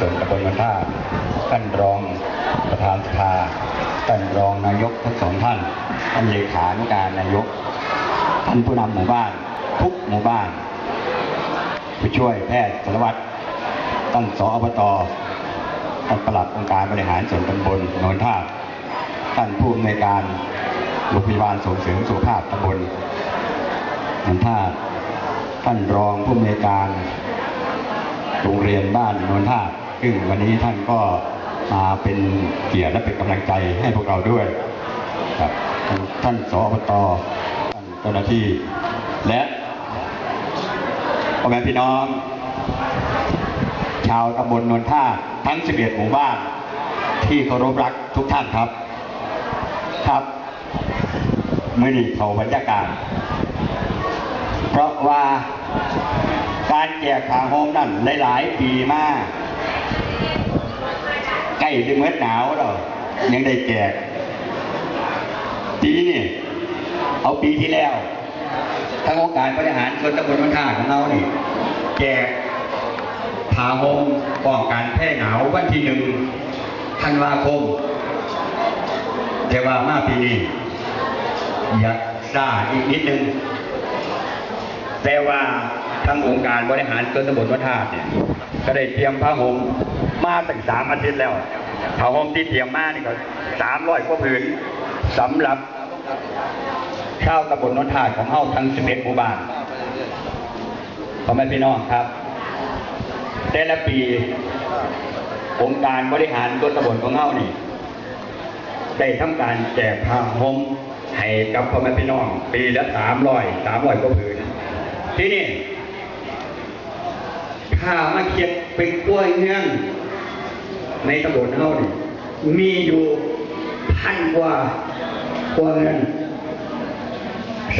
ส่วนตำบลวันท่าท่านรองประธานสภาท่านรองนายกทั้งสองท่านท่านเลขานุการนายก ท่านผู้นำหมู่บ้าน ทุกหมู่บ้าน ผู้ช่วยแพทย์สารวัตรท่านสอบตท่านปลัดองค์การบริหารส่วนตำบลนนท่าท่านผู้อำนวยการโรงพยาบาลส่งเสริมสุขภาพตำบลนนท่าท่านรองผู้อำนวยการโรงเรียนบ้านนนท่า ซึ่งวันนี้ท่านก็มาเป็นเกียรติและเป็นกำลังใจให้พวกเราด้วยครับท่านสอบตท่านเจ้าหน้าที่ และพ่อแม่พี่น้อง ชาวตำบลโนนท่าทั้ง 11 หมู่บ้าน ที่เคารพรักทุกท่านครับ ครับมื่อนี้เขาบรรยากาศ เพราะว่าการแจกผ้าห่มนั่นหลาย ๆ ปีมาก ล้จะเมื่อหนาวแล้วยังได้แจกปีนี้เอาปีที่แล้วทางองค์การบริหารส่วนตำบลมันท่าของเรานี่แจกผ้าห่มป้องกันแพร่หนาววันที่หนึ่งธันวาคม แต่ว่ามาปีนี้อยากซ่าอีกนิดนึงแต่ว่าทางองค์การบริหารส่วนตำบลวัดธาตุเนี่ยก็ได้เตรียมผ้าห่มมาตั้งสามอาทิตย์แล้ว ผ้าห่มที่เตรียมมานี่ก็สามร้อยกว่าผืนสำหรับชาวตำบลวัดธาของเฮาทั้งสิบเอ็ดหมู่บ้านพ่อแม่พี่น้องครับ แต่ละปีองค์การบริหารส่วตำบลของเฮานี่ ได้ทำการแจกผ้าห่มให้กับพ่อแม่พี่น้อง ปีละสามร้อยสามร้อยกว่าผืนที่นี่ถ้ามาเขียนเป็นกล้วยเนื่อง ในตำบลเฮานี่มีอยู่พันกว่ากว่าเงิน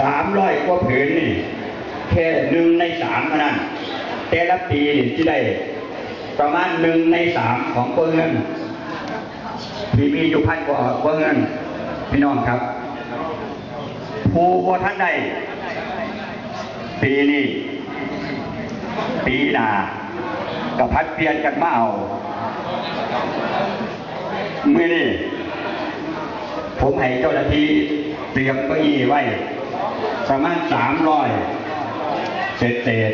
สามร้อยกว่าผืนนี่แค่หนึ่งในสามเท่านั้น แต่ละปีที่ได้ ประมาณหนึ่งในสามของกว่าเงินที่มีอยู่พันกว่ากว่าเงินพี่น้องครับ ผู้ว่าท่านใดปีนี้ปีหนากับพัดเปลี่ยนกันมาเอา มื่อนี้ผมให้เจ้าหน้าที่เตรียมเก้าอี้ไว้ประมาณสามร้อยเศษเศษ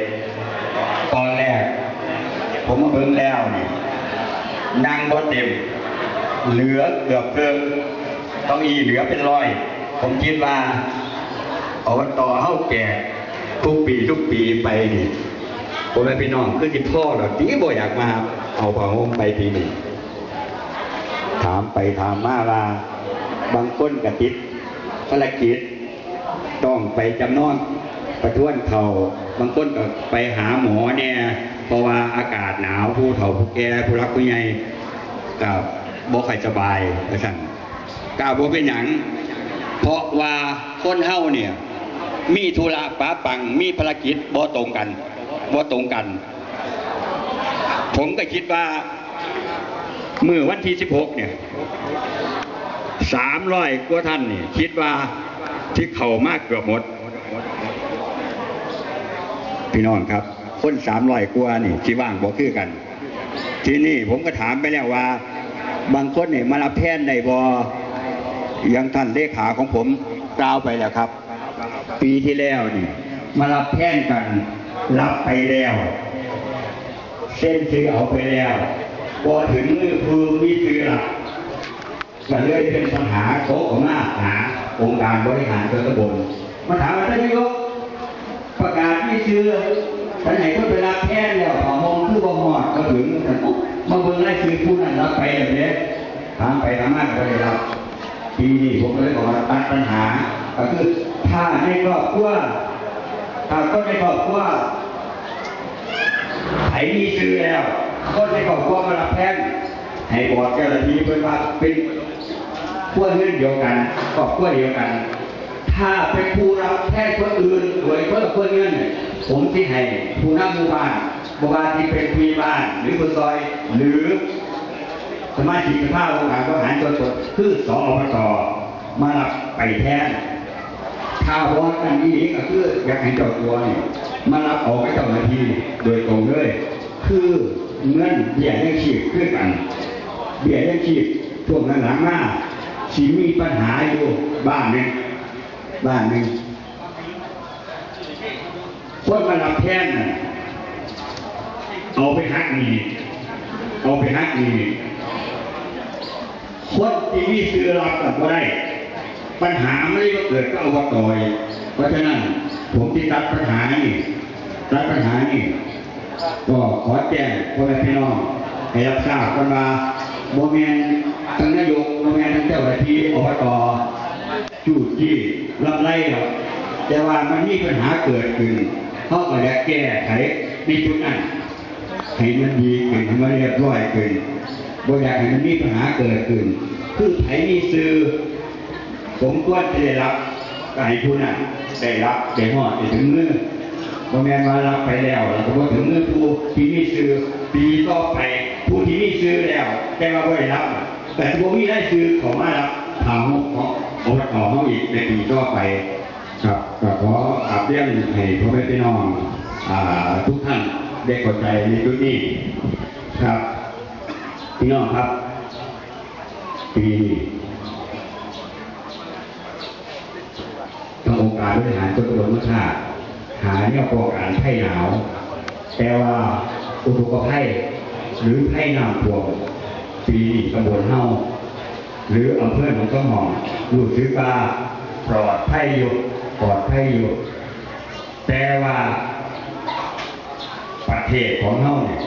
ตอนแรก ผมมาเบิ่งแล้วนี่นั่งบ่เต็ม เหลือเกือบเกินต้องอีเหลือเป็นร้อย ผมคิดว่าอบตเฮาแก่ทุกปีทุกปีไปนี่ผมแม่พี่น้องคือที่พ่อเราตีบ่อยากมา เอาผ้าห่มไปปีนี้ ถามไปถามมาว่าบางคนกระติดภารกิจต้องไปจำนอนประท้วนเขาบางคนก็ไปหาหมอเนี่ยเพราะว่าอากาศหนาวผู้เฒ่าผู้แก่ผู้รักผู้ใหญ่กับบ่ค่อยสบายว่าซั่นกล่าวบ่เป็นหยังเพราะว่าคนเฮาเนี่ย มีธุระป้าปัง มีภารกิจบ่ตรงกันบ่ตรงกัน ผมก็คิดว่า เมื่อวันที่ 16 เนี่ย300กว่าท่านนี่คิดว่าที่เข้ามากเกือบหมด พี่น้องครับ คน300กว่านี่ที่ว่างบ่คือกัน ที่นี่ผมก็ถามไปแล้วว่า บางคนเนี่ยมารับแทนในบอยังท่านเลขาของผมกล่าวไปแล้วครับ ปีที่แล้วนี่มารับแทนกัน รับไปแล้ว เส้นซื้อเอาไปแล้ว พอถึงมือคือมีซื้อหลักก็เลยเป็นปัญหาโต๊ะของหน้าหาองค์การบริหารส่วนตำบลมาถามว่าท่านนายกประกาศมีซื้อท่านไหนก็ไปรับแทนแล้วขอมองคือบ่หอดก็ถึงท่านมาเบิ่งรายชื่อผู้นั้นรับไปแบบนี้ถามไปถามมาก็ได้รับปีนี้ผมก็เลยบอกว่าตัดปัญหาก็คือถ้าในครอบครัวถ้าก็ในครอบครัวไอ้มีซื้อแล้ว ก็ในครอบครัวมารับแทนให้บอกเจ้าหน้าที่เพื่อนว่าเป็นพวกเงินเดียวกันครอบครัวเดียวกัน ถ้าเป็นผู้รับแทนคนอื่นโดยเพื่อเพื่อเงินผมที่ให้ผู้นำหมู่บ้านหมู่บ้านที่เป็นผู้บ้าน หรือผู้ซอยหรือสมาชิกสภาองค์การบริหารส่วนตนคือสอปตมารับไปแทนถ้าว่ากันนี้ก็คืออยากให้เจ้าตัวนี่มารับออกให้เจ้าหน้าที่โดยตรงเลย คือ เงินเบี้ยยังชีพขึ้นกัน เบี้ยยังชีพช่วงหลังๆมาสิมีปัญหาอยู่บ้านหนึ่งบ้านหนึ่งคนมารับแทนน่ะเอาไปหักหนี่เอาไปหักหนี่คนที่มีซื้อรับกันก็ได้ ปัญหาไม่ได้เกิดก็เอาวัต่อย เพราะฉะนั้นผมที่ตัดปัญหานี่ตัดปัญหานี่ ก็ขอแจ้งพ่อแม่พี่น้องให้รับทราบกันว่าโมเมนทั้งนายกโมเมนทั้งเจ้าหน้าที่อบตจูดจี้รับไล่แต่ว่ามันมีปัญหาเกิดขึ้นเขาก็จะแก้ไขในจุดนั้นให้มันดีขึ้นให้มันเรียบร้อยขึ้นบ่อยากให้มันมีปัญหาเกิดขึ้น คือไผมีซื้อผมควรจะได้รับก็ให้ผู้นั้นได้รับได้หอดได้ถึงมือ บ่แม่นว่ารับไปแล้วแล้วก็บ่ถึงมือผู้ที่มีซื้อปีต่อไปผู้ที่มีซื้อแล้ว แต่ว่าบ่ได้รับ แต่บ่มีได้ซื้อเของมารับทางของอบตเฮาอีกในปีต่อไปครับก็ขออาบเรียนให้พ่อแม่พี่น้องอ่าทุกท่านได้เข้าใจในจุดนี้ครับพี่น้องครับ ปีนี้ทางองค์การบริหารส่วนตำบลมะข่า หาเนี่ยป้องกันไข้หนาว แต่ว่าอุทกภัยหรือไข้น้ำท่วมปีนี้ตำบลเฮาหรืออำเภอหนองสองหองรู้สึกว่าปลอดภัยอยู่ปลอดภัยอยู่ แต่ว่าประเทศของเฮาเนี่ย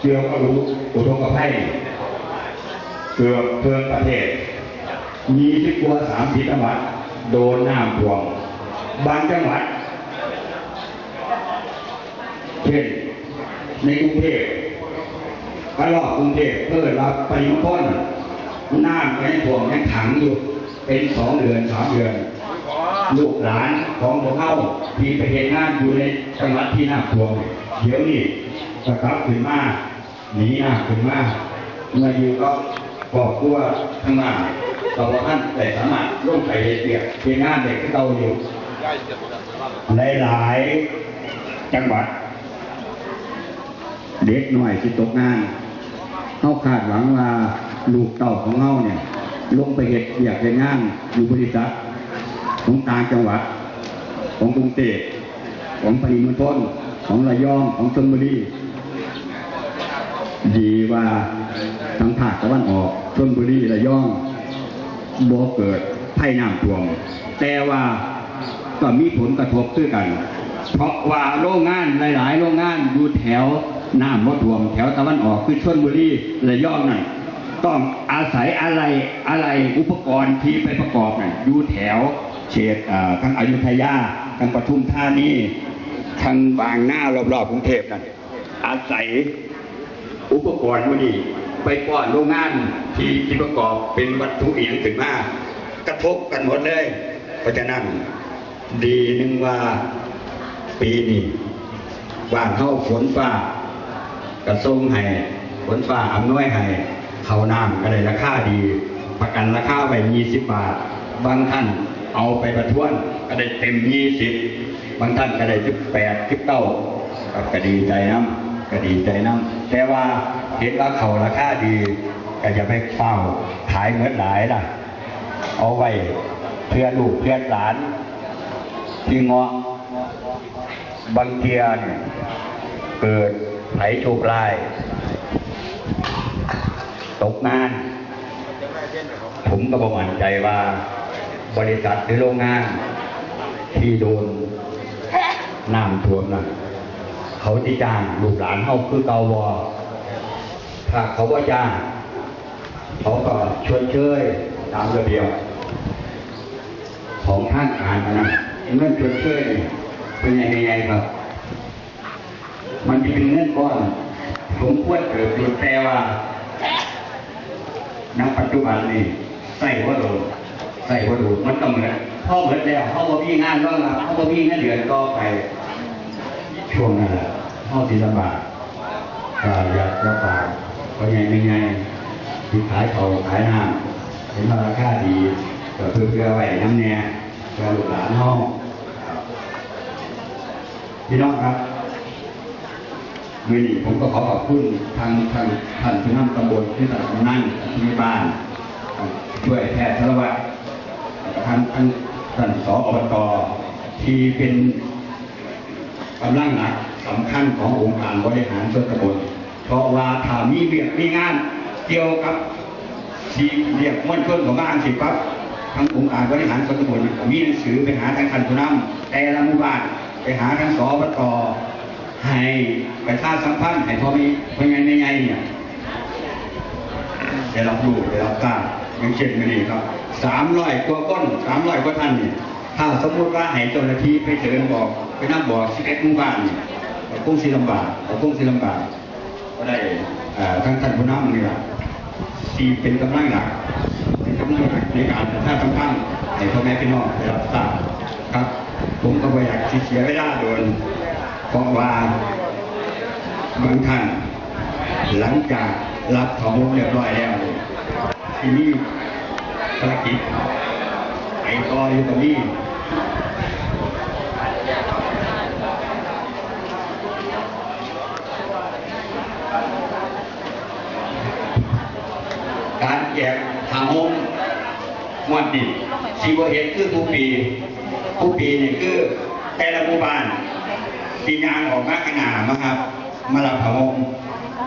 เกี่ยวกับอุทกภัยเกือบเกินประเทศ มีที่กลัวสามสิบจังหวัด โดนน้ำท่วมบางจังหวัด เช่นในกรุงเทพกระลอกกรุงเทพเพื่อรับปริมณฑลน้ำก็ยังท่วมยังขังอยู่ เป็นสองเดือนสามเดือนลูกหลานของพวกเขาที่ไปเห็นงานอยู่ในจังหวัดที่น้ำท่วมเดี๋ยวนี้ก็กลับขึ้นมาหนีน้ำขึ้นมาเมื่ออยู่ก็ บอกตัวข้างหน้าต่อว่าท่านแต่สามารถร่วมไปเหตุเปียกเพียงงานเด็กที่เราอยู่หลายหลายจังหวัด เด็กหน่อยที่ตกงานเขาคาดหวังว่าลูกเต่าของเขาเนี่ย ลงไปเหตุเปียกในงานอยู่บริษัทของต่างจังหวัด ของกรุงเทพของปริมณฑลของระยองของชลบุรีดีว่า ทางภาคตะวันออกชนบุรีระยองบ่เกิดภัยน้ำท่วม แต่ว่าก็มีผลกระทบด้วยกัน เพราะว่าโรงงานหลาย ๆ โรงงานอยู่แถวน้ำบ่ท่วม แถวตะวันออกคือชนบุรีระยองนั่นต้องอาศัยอะไรอะไรอุปกรณ์ที่ไปประกอบนั่นอยู่แถวเขตทั้งอยุธยาทั้งปทุมธานีทั้งบางหน้ารอบๆกรุงเทพนั่นอาศัยอุปกรณ์พวกนี้ ไปป้อนโรงงานที่ที่ประกอบเป็นวัตถุเอียงถึงมากระทบกันหมดเลย เพราะฉะนั้นดีหนึ่งว่าปีนี้บ้านเข้าฝนฟ้ากระทรงให้ฝนฟ้าอำนวยให้เขาน้ำก็ได้ราคาดี ประกันราคาไว้20 บาท บางท่านเอาไปประท้วงก็ได้เต็ม 20 บางท่านก็ได้18 19ก็ดีใจน้ำก็ดีใจน้ำแต่ว่า เห็นว่าเขาราคาดีก็จะไปเฝ้าขายเงินหลายล่ะ เอาไว้เพื่อลูกเพื่อหลาน ที่เงาะบางเทียนเกิดไผโชคร้าย ตกงาน ผมก็บอกมั่นใจว่า บริษัทหรือโรงงาน ที่โดนน้ำท่วมนั้นเขาที่จ้างลูกหลานเขาคือเกาวอ ถ้าเขาว่าจ้างเขาก็ชวนเชยตามระเบียบของท่างการนะเงินชวนเชยเป็นยังไงครับ มันจะเป็นเงินก้อนผมควรเกิดดูแต่ว่าณปัจจุบันนี่ใส่ว่าโดนใส่ว่าโดนมันก็เหมือนพ่อเหมือนแล้วเขาบ่มีงานบ้างละเขาบ่มีเงินเดือนก็ไปช่วงนั้นแหละเข้าที่ลำบากอยากระบาก ก็ยังไม่ไงที่ขายเขาขายน้ำเห็นว่าราคาดีก็เพื่อเพื่อไว้น้ำเนี่ยเพื่อลูกหลานห้องพี่น้องครับมือนี้ผมก็ขอขอบคุณทางทางท่านผู้นำตำบลที่ตำบลนั่นที่บ้านช่วยแพทย์สารวัตรท่านท่านท่านสอบตที่เป็นกำลังหลักสำคัญขององค์การบริหารส่วนตำบล เพราะว่าถ้ามีเบียกมีงานเกี่ยวกับที่เรียกมวลชนของบ้านสิปั๊บทางองค์การบริหารส่วนตำบลมีหนังสือไปหาทางคันผู้นำแต่ละหมู่บ้านไปหาทางสอบตให้ประชาสัมพันธ์ให้พอมีพ่อใหญ่แม่ใหญ่เนี่ยได้รับรู้ได้รับทราบอย่างเช่นมื่อนี้ครับสามร้อยกว่าก้นสามร้อยกว่าท่านเนี่ยถ้าสมมติว่าให้เจ้าหน้าที่ไปเชิญบอก ไปนั่งบอกสิบเอ็ดหมู่บ้านเนี่ยคงสิลำบากก็คงสิลำบาก ก็ได้เอ่อทั้งท่านผู้นำนี่แหละที่เป็นกำลังหลักเป็นกำลังหลักในการประชาสัมพันธ์ให้พ่อแม่พี่น้องได้รับทราบครับ ผมก็ไม่อยากที่เสียเวลาโดนเพราะว่าบางท่านหลังจากรับข้อมูลเรียบร้อยแล้วที่นี่ภารกิจไปต่ออยู่ตรงนี้ การแจกทางมุมมวนดิชีวเห็นคือทุกปีทุกปีนี่คือแต่ละหมู่บ้านปีงานออกมาขนามาครับ มารับทางมุม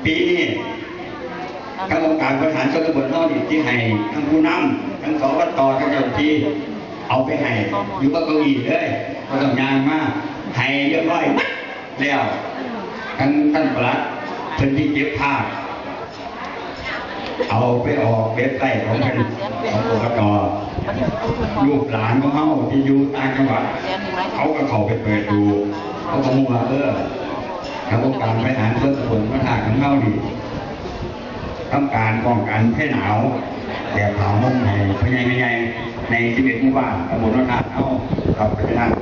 ปีนี้ทางองค์การบริหารส่วนตำบลเท่านี่ที่ให้ทั้งผู้นำทั้งสวัตทั้งเจ้าหน้าที่เอาไปให้อยู่กับเก้าอี้เลยก็ต้องยางมากให้เรียบร้อยแล้วทั้งท่านประหลัดเพิ่นที่เก็บภาพ เอาไปออกเว็บไซต์ของเป็นของกกตลูกหลานของเขาที่อยู่ต่างจังหวัดเขาก็เข้าไปเปิดดู เขาก็มุ่งว่าเออทางองค์การบริหารส่วนตำบลพระธาตุของเขาดีต้องการป้องกันแค่หนาวแบบเผาห้องในพญายใหญ่ในชีวิตหมู่บ้านตำบลพระธาตุเขากับพระธาตุ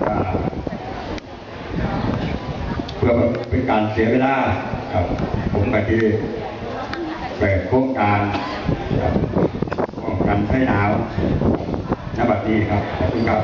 เพื่อเป็นการเสียเวลาครับผมก็ที่ เปิดโครงการป้องกันไฟหนาวณบัดนี้ครับขอบคุณครับ